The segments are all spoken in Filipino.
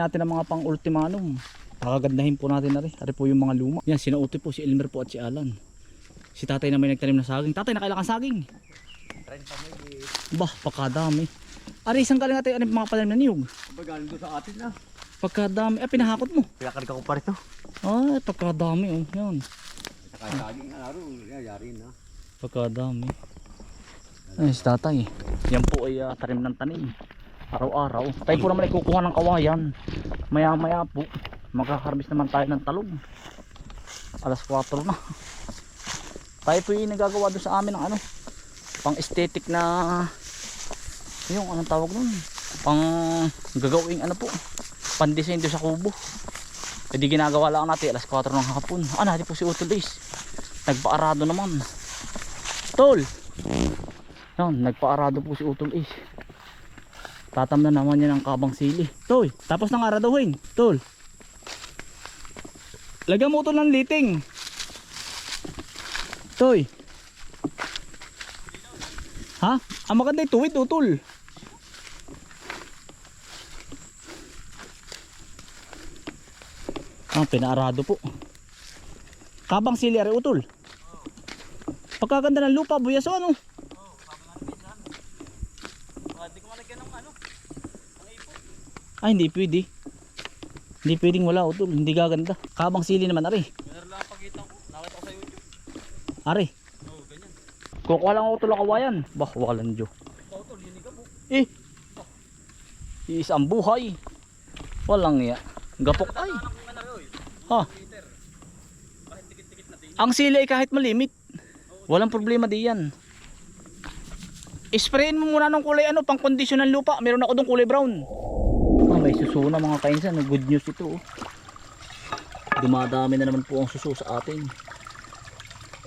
natin ang mga pang ultimanum. Kakagandahin po natin na rin. Ari po yung mga luma. Yan, sinauti po si Elmer po at si Alan. Si tatay na may nagtanim na saging. Tatay, nakailangan saging. 30 Bah, pagkadami. Ari, isang galing natin ano, mga pananim na niyog. Galing doon sa atin na. Pagkadami. Eh, pinahakot mo. Pinakarga ko pa rito. Ay, pagkadami. Oh, yan. Nakasaging na araw. Yari na. Pagkadami. Ay, si tatay. Yan po ay ah, tanim ng tanim. Araw-araw. Tayo po naman ay kukuha ng kawayan. Maya-maya po. Magkakarbis naman tayo ng talong. Alas 4 na. Tayo po yung nagagawa doon sa amin ng ano. Pang aesthetic na yung anong tawag nun. Pang gagawing ano po. Pang design doon sa kubo. E di ginagawa lang natin alas 4 ng hapon. Ah, natin po si Utol Ace. Nagpaarado naman. Tol! Yan, nagpaarado po si Utol Ace. Tatam na naman niya ng kabang sili. Toy, tapos nang araduhin. Tol. Lagyan mo utol ng liting. Toy. Ha? Ang maganda yung tuwid utol. Ah, pinaarado po. Kabang sili ari utol. Pagkaganda ng lupa, buyas o ano? Ay, hindi pwede. Hindi pwedeng wala utol, hindi gaganda. Kabang sili naman ari. Ari. Kukuha lang utol ang kawayan. Bah, walang Diyo. Eh. Is ang buhay. Walang iya. Gapok ay. Ha. Ang sili ay kahit malimit. Walang problema di yan. Sprayin mo muna ng kulay ano, pang kondisyon ng lupa. Meron ako dong kulay brown. Ah, may suso na mga kainsan. Good news ito. oh. Dumadami na naman po ang suso sa atin.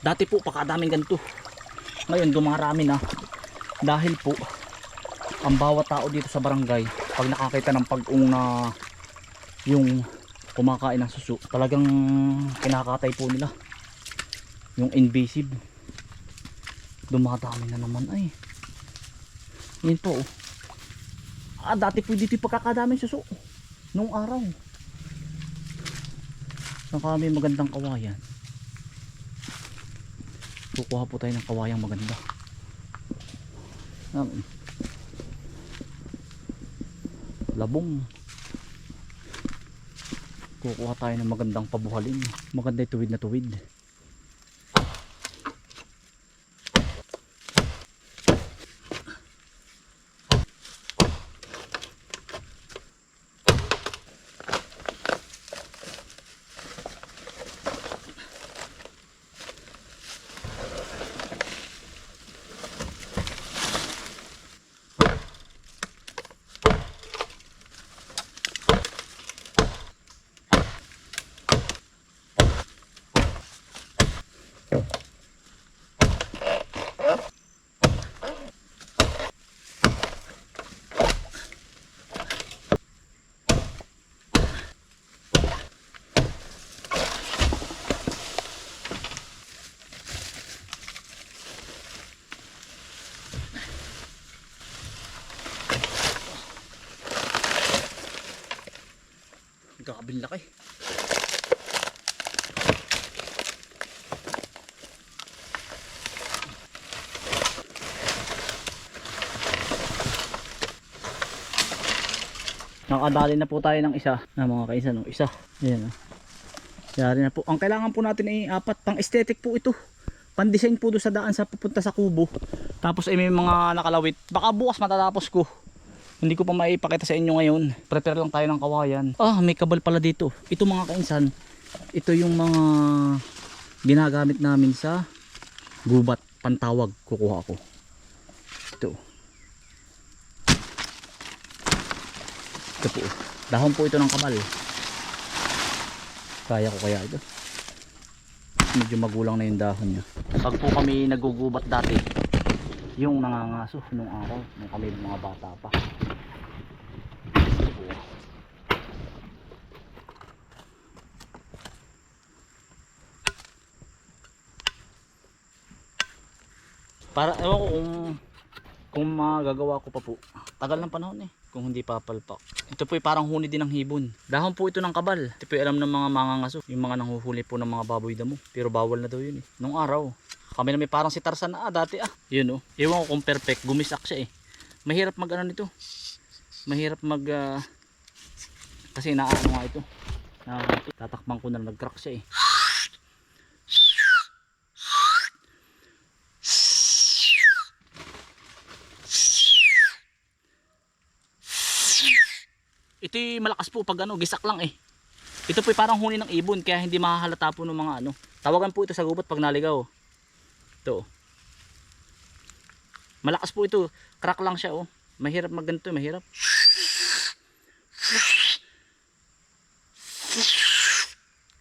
Dati po pakadaming ganito. Ngayon dumarami na. Dahil po ang bawat tao dito sa barangay pag nakakita ng pag-ung na yung kumakain ng suso talagang kinakatay po nila yung invasive dumadami na naman ay yun po oh. Ah dati po dito pagkakadaming suso nung araw. Saan kami magandang kawayan. Kukuha po tayo ng kawayang maganda. Um, labong. Kukuha tayo ng magandang pabuhalin. Maganda tuwid na tuwid laki. Nakadali na po tayo ng isa na mga kaisa no isa. Ayan oh. Yari na po. Ang kailangan po natin ay apat pang aesthetic po ito. Pan-design po doon sa daan sa pupunta sa kubo. Tapos ay may mga nakalawit. Baka bukas matatapos ko. Hindi ko pa maipakita sa inyo ngayon. Prepare lang tayo ng kawayan. Ah, may kabal pala dito. Ito mga kainsan, ito yung mga ginagamit namin sa gubat pantawag. Kukuha ko. Ito. Ito po. Dahon po ito ng kabal. Kaya ko kaya ito. Medyo magulang na yung dahon niya. Pag po kami nagugubat dati, yung nangangaso nung araw, nung kami mga bata pa. Para ewan ko kung kung magagawa ko pa po. Tagal ng panahon eh. kung hindi papalpak. Ito po parang huni din ng hibon. Dahon po ito ng kabal. Ito po alam ng mga mangangaso. Yung mga nanghuhuli po ng mga baboy damo. Pero bawal na daw yun eh. Nung araw. Kami na parang si Tarzan na ah, dati ah. Yun oh. Ewan ko kung perfect. Gumisak siya eh. Mahirap mag ano nito. Mahirap mag ah, kasi naano nga ito. Na, tatakbang ko na nag-crack siya eh. Ito malakas po pag ano, gisak lang eh. Ito po parang huni ng ibon kaya hindi mahahalata po ng mga ano. Tawagan po ito sa gubot pag naligaw. Ito. Malakas po ito. Crack lang siya oh. Mahirap magganto, mahirap.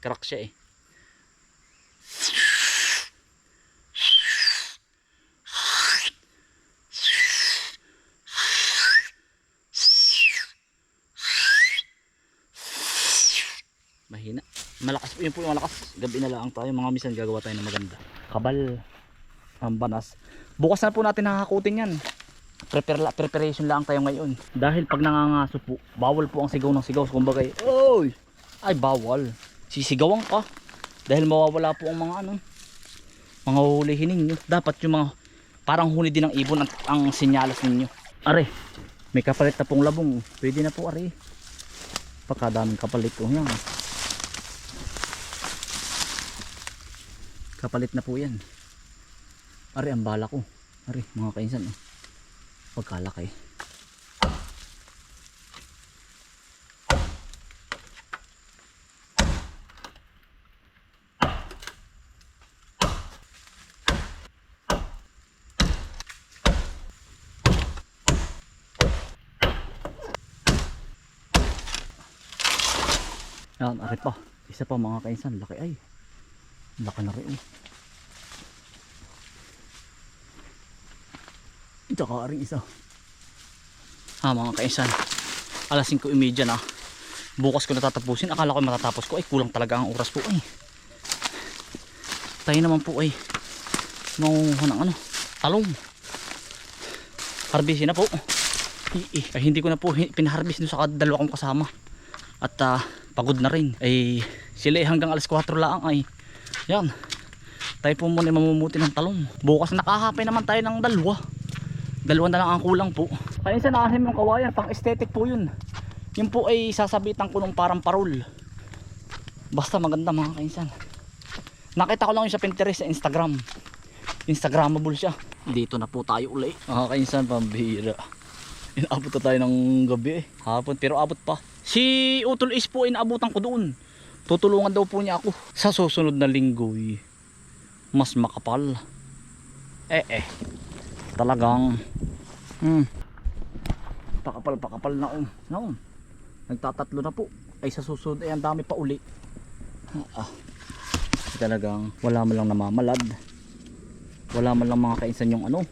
Crack siya eh. mahina malakas yun po malakas gabi na lang tayo mga misan gagawa tayo ng maganda kabal ang banas. Bukas na po natin nakakutin yan. Prepare la, preparation lang tayo ngayon. Dahil pag nangangaso po bawal po ang sigaw ng sigaw. Kumbaga oy ay bawal. Sisigawan ka. Dahil mawawala po ang mga ano mga huhulihin ninyo. Dapat yung mga parang huni din ng ibon ang, ang sinyalas ninyo. Are may kapalit na pong labong. Pwede na po are. Pagkadaming kapalit ko yan. Kapalit na po yan ari ang bala ko. Ari mga kainsan oh. pagkalaki. Yan ari pa. Isa pa mga kainsan. Laki ay. Laki na rin oh. Tsaka rin isa. Ah mga kaisan. Alas 5.30 na. Bukas ko natatapusin. Akala ko matatapos ko. Ay kulang talaga ang oras po ay. Tayo naman po ay. Mangunguha ng ano. Talong. Harbisin na po. I, i, ay, hindi ko na po pinaharbis doon sa dalawa kong kasama. At ah, pagod na rin. Ay sila ay hanggang alas 4 lang ay. Yan. Tayo po muna mamumuti ng talong. Bukas nakahapay naman tayo ng dalawa dalawa na lang ang kulang po. Kaya sa nakasim yung kawayan pang aesthetic po yun. Yun po ay sasabitan ko ng parang parol. Basta maganda mga kainsan. Nakita ko lang yun sa Pinterest sa Instagram. Instagramable siya. Dito na po tayo uli. Mga kainsan pambihira. Inabot na tayo ng gabi eh. Hapon pero abot pa. Si Utol Is po inaabutan ko doon. Tutulungan daw po niya ako. Sa susunod na linggo eh. mas makapal. Eh eh talagang hmm, pakapal pakapal na um, na um. nagtatatlo na po. Ay sa susunod ay ang dami pa uli. Ah, talagang wala man lang namamalad. Wala man lang mga kainsan yung ano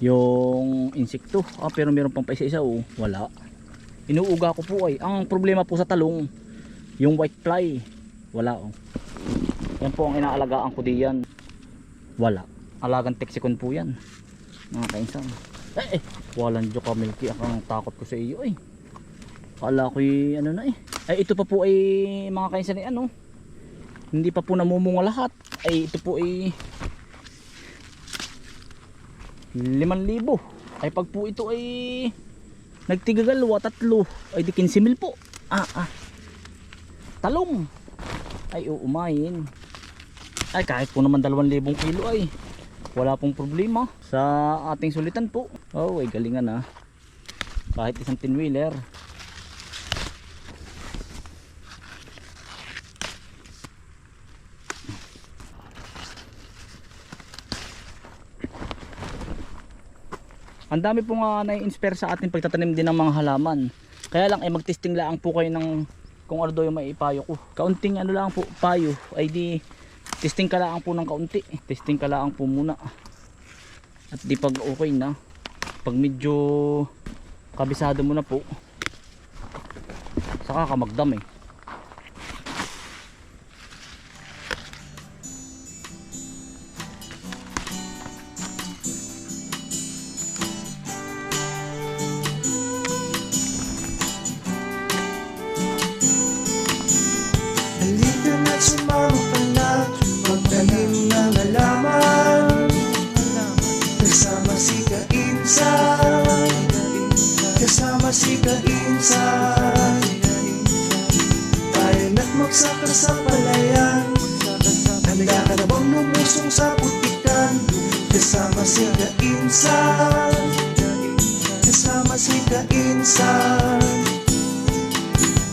yung insekto. Ah, pero meron pang pa isa isa oh, wala. Inuuga ko po ay. Ang problema po sa talong yung white fly. Wala oh. Yan po ang inaalagaan ko diyan. Wala. Alagang texicon po yan mga kainsan. Eh eh walang joke ka milky akong takot ko sa iyo eh. Kala ko ano na eh. Ay ito pa po ay mga kainsan ay ano? Hindi pa po namumunga lahat. Ay ito po ay 5,000 ay pag po ito ay nagtigagalwa tatlo. Ay di 15,000 po. Ah ah. Talong. Ay uumayin ay kahit po naman 2,000 kilo ay wala pong problema sa ating sulitan po. Oh ay galingan na kahit isang tin wheeler ang dami po nga na-inspire sa ating pagtatanim din ng mga halaman. Kaya lang ay magtesting lang po kayo ng kung ano daw yung maipayo ko. Kaunting ano lang po payo. Ay di testing ka lang po ng kaunti. Testing ka lang po muna. At di pag okay na. Pag medyo kabisado mo na po. Saka ka magdam eh Kainsan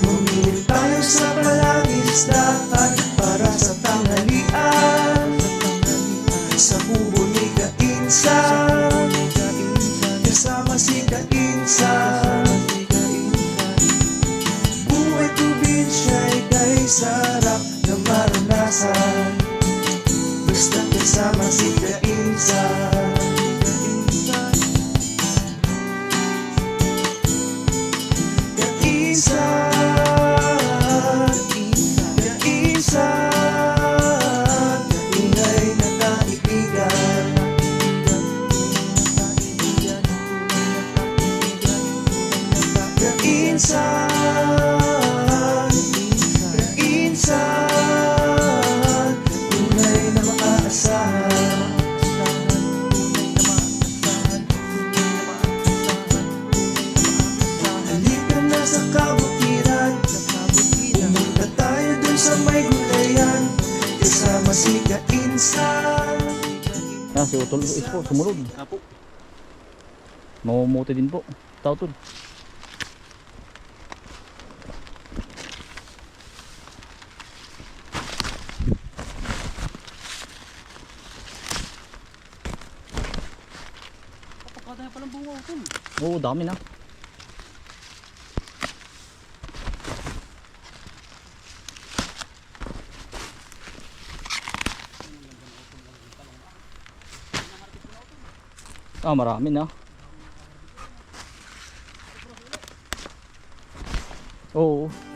Bumili tayo sa palagisdaan Para sa tanghalian. Sa kubo ni Kainsan. Kasama si Kainsan. Buhay probinsya'y kay sarap na maranasan. Basta kasama si Kainsan Kainsan Kainsan Tunay na makaasahan Halika na sa kabutiran Pumunta tayo dun sa may gulayan Kasama si Kainsan Yan, si Utol is po, sumunod. Apo. Mamumuti din po. Tao Utol. Kapakadaya palang bunga ko. Oo, dami na. Ah, marami na. Oo. Sipag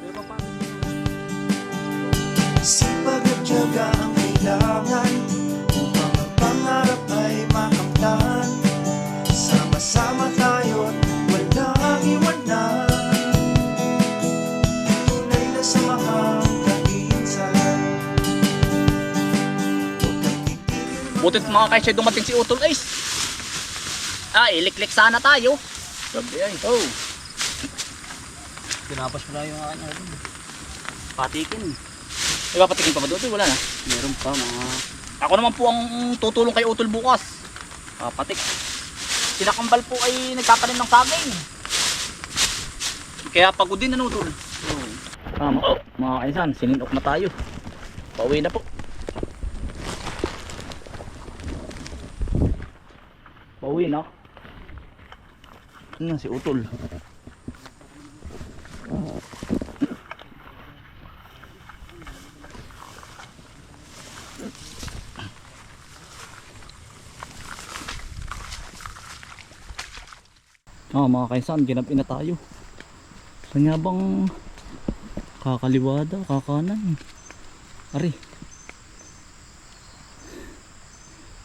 mga kaisya dumating si Utol Ace. Ah, iliklik sana tayo. Sabi ay. Oh, Tinapas na yung akin. ano. patikin. Ipapatikin pa ba doon? Wala na. Meron pa mga... Ako naman po ang tutulong kay Utol bukas. Papatik. Sila kambal po ay nagkakanin ng saging. Kaya pagod din ano Utol. Oh. Tama. Mga kaisan, sininok na tayo. Pauwi na po. Pauwi na. Ano si Utol? Ah, mga kaisan, ginapin na tayo. Saan nga bang kakaliwa daw, kakanan? Ari.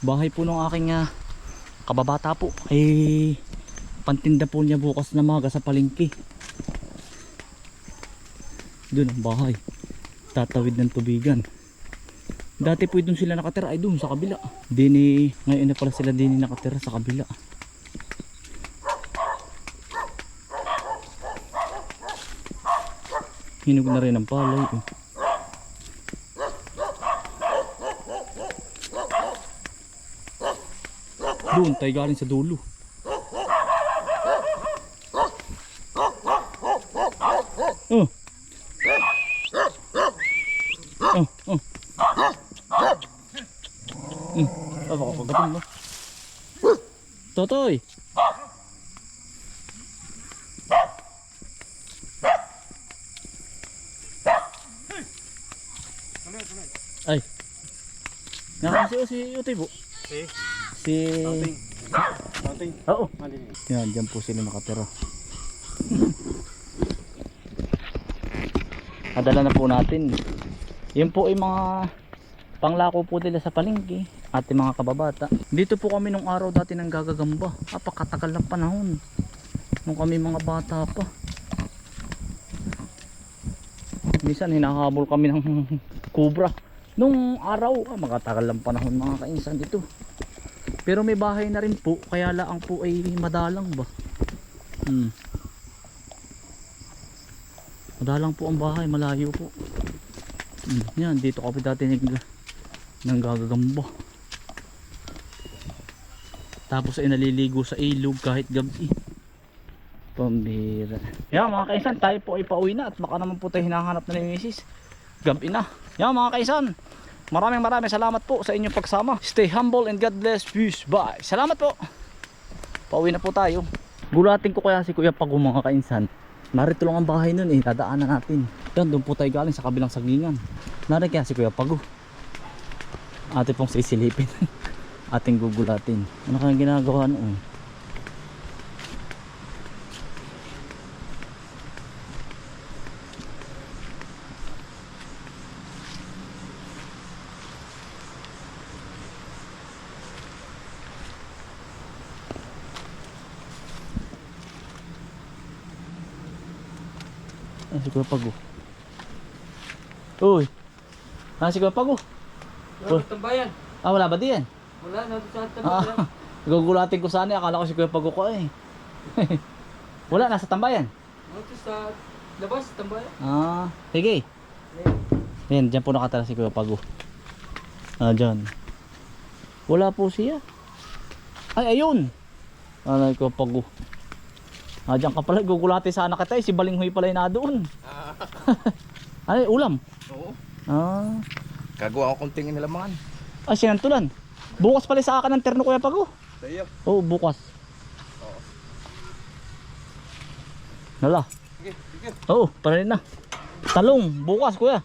Bahay po ng aking ah, kababata po. Eh, pantinda po niya bukas na maga sa palengke. Doon ang bahay. Tatawid ng tubigan. Dati po doon sila nakatira ay doon sa kabila. Dini, ngayon na pala sila dini nakatira sa kabila. Hinog na rin ang palay. Eh. Doon tayo galing sa dulo. Oh. Oh, oh. Hmm. Pagatin mo. Totoy! Ay. Nakasi o si Utoy po. Si? Si... Something. Oo. Mali. Yan, dyan po sila nakatira. Padala na po natin. Yun po ay mga panglako po nila sa palengke. Ating mga kababata. Dito po kami nung araw dati nang gagagamba. Apakatagal ng panahon. Nung kami mga bata pa. Minsan hinahabol kami ng kubra. Nung araw, ah, makatagal ng panahon mga kainsan dito. Pero may bahay na rin po, kaya laang po ay madalang ba. Hmm. Madalang po ang bahay, malayo po. Hmm, yan, dito kami dati nag gagagamba. Tapos ay naliligo sa ilog kahit gabi. Pambira. Yan mga kaisan, tayo po ay pauwi na at baka naman po tayo hinahanap na ni Mrs. Gabi na. Yan mga kaisan, maraming maraming salamat po sa inyong pagsama. Stay humble and God bless. Peace. Bye. Salamat po. Pauwi na po tayo. Gulatin ko kaya si Kuya Pago mga kainsan. Narito lang ang bahay nun eh, dadaanan natin. Yan, doon po tayo galing sa kabilang sagingan. Narito kaya si Kuya Pago. Ate pong sisilipin. Ating gugulatin. Ano kayang ginagawa noon? Kuya Pago. Uy! Ah, si Kuya Pago. Wala tambayan. Ah, wala ba diyan? Wala na sa tambayan. Ah, gugulatin ko sana, akala ko si Kuya Pago ko eh. wala, nasa tambayan. Dito sa labas tambayan. Ah, sige. Yan, dyan po nakatala si Kuya Pago. Ah, dyan. Wala po siya. Ay, ayun. Ah, Kuya Pago. Ah, dyan ka pala, gugulatin sana kita eh. Si Balinghoy pala na doon. Ay, ulam. Oo. Ah, Gagawa ko konting inilamangan. ah sinantulan. Bukas pala sa akin ng terno Kuya Pago. Sa iyo. Oo, bukas. Oo. Nala. Sige, sige. Oo, para rin na. Talong, bukas kuya.